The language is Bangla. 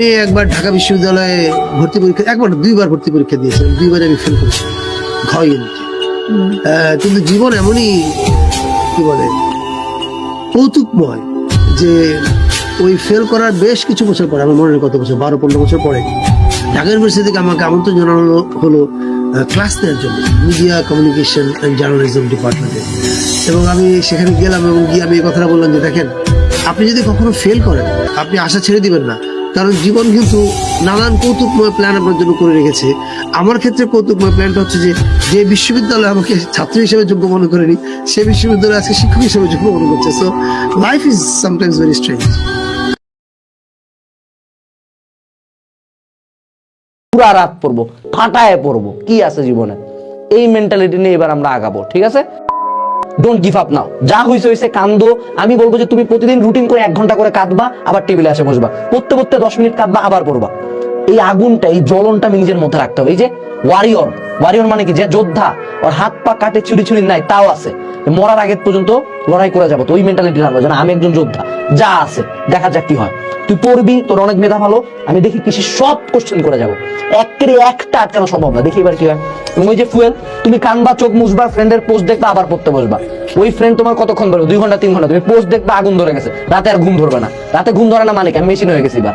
একবার ঢাকা বিশ্ববিদ্যালয়ে ভর্তি পরীক্ষা, একবার দুইবার ভর্তি পরীক্ষা দিয়েছিলাম দুইবার আমি ফেল করেছি। কিন্তু জীবন এমনই, কি বলে, কৌতুকময় যে ওই ফেল করার বেশ কিছু বছর পরে, আমার মনে নেই কত বছর, বারো, পনেরো বছর পরে, ঢাকা ইউনিভার্সিটি থেকে আমাকে আমন্ত্রণ জানানো হলো ক্লাস নেওয়ার জন্য মিডিয়া কমিউনিকেশন অ্যান্ড জার্নালিজম ডিপার্টমেন্টে এবং আমি সেখানে গেলাম এবং গিয়ে আমি এই কথাটা বললাম যে, দেখেন, আপনি যদি কখনো ফেল করেন, আপনি আশা ছেড়ে দিবেন না। কারণ জীবন কিন্তু নানান কৌতুকময় প্ল্যান আপনার জন্য করে রেখেছে। আমার ক্ষেত্রে কৌতুকময় প্ল্যানটা হচ্ছে যে যে বিশ্ববিদ্যালয় আমাকে ছাত্র হিসেবে যোগ্য মনে করেনি, সে বিশ্ববিদ্যালয় আজকে শিক্ষক হিসেবে যোগ্য মনে করছে। So life is sometimes very strange পুরা রাত পড়ব, ফাটায় পড়ব, কি আছে জীবনে? এই মেন্টালিটি নিয়ে এবার আমরা আগাবো, ঠিক আছে? ডোন্ট গিভ আপ নাও যা হয়েছে হয়েছে কান্দো। আমি বলব যে তুমি প্রতিদিন রুটিন করে এক ঘণ্টা করে কাঁদবা, আবার টেবিলে আসে বসবা। পড়তে পড়তে দশ মিনিট কাঁদবা, আবার পড়বা। এই আগুনটা, এই জ্বলনটা আমি নিজের মধ্যে রাখতে হবে। এই যে ওয়ারিয়র ওয়ারিয়র মানে কি? যে যোদ্ধা, ওর হাত পা কাটে, চুরি চুরি নাই, তাও আছে। মরার আগে পর্যন্ত লড়াই করে যাব। তো ওই মেন্টালিটি রাখব যেন আমি একজন যোদ্ধা, যা আছে, দেখা যাক কি হয়। তুই পড়বি, তোর অনেক মেধা ভালো, আমি দেখি কৃষি সব কোশ্চেন করে যাব। একের একটা আটকানো সম্ভব না। দেখি এবার কি হয়। এবং ওই যে ফুয়েল, তুমি কানবা, চোখ মুছবা ফ্রেন্ডের পোস্ট দেখবা, আবার পড়তে বসবা। ওই ফ্রেন্ড তোমার কতক্ষণ ধরে দুই ঘণ্টা, তিন ঘণ্টা। তুমি পোস্ট দেখবা, আগুন ধরে গেছে। রাতে আর ঘুম ধরবে না। রাতে ঘুম ধরে না মানে কি? আমি মেশিন হয়ে গেছি বা।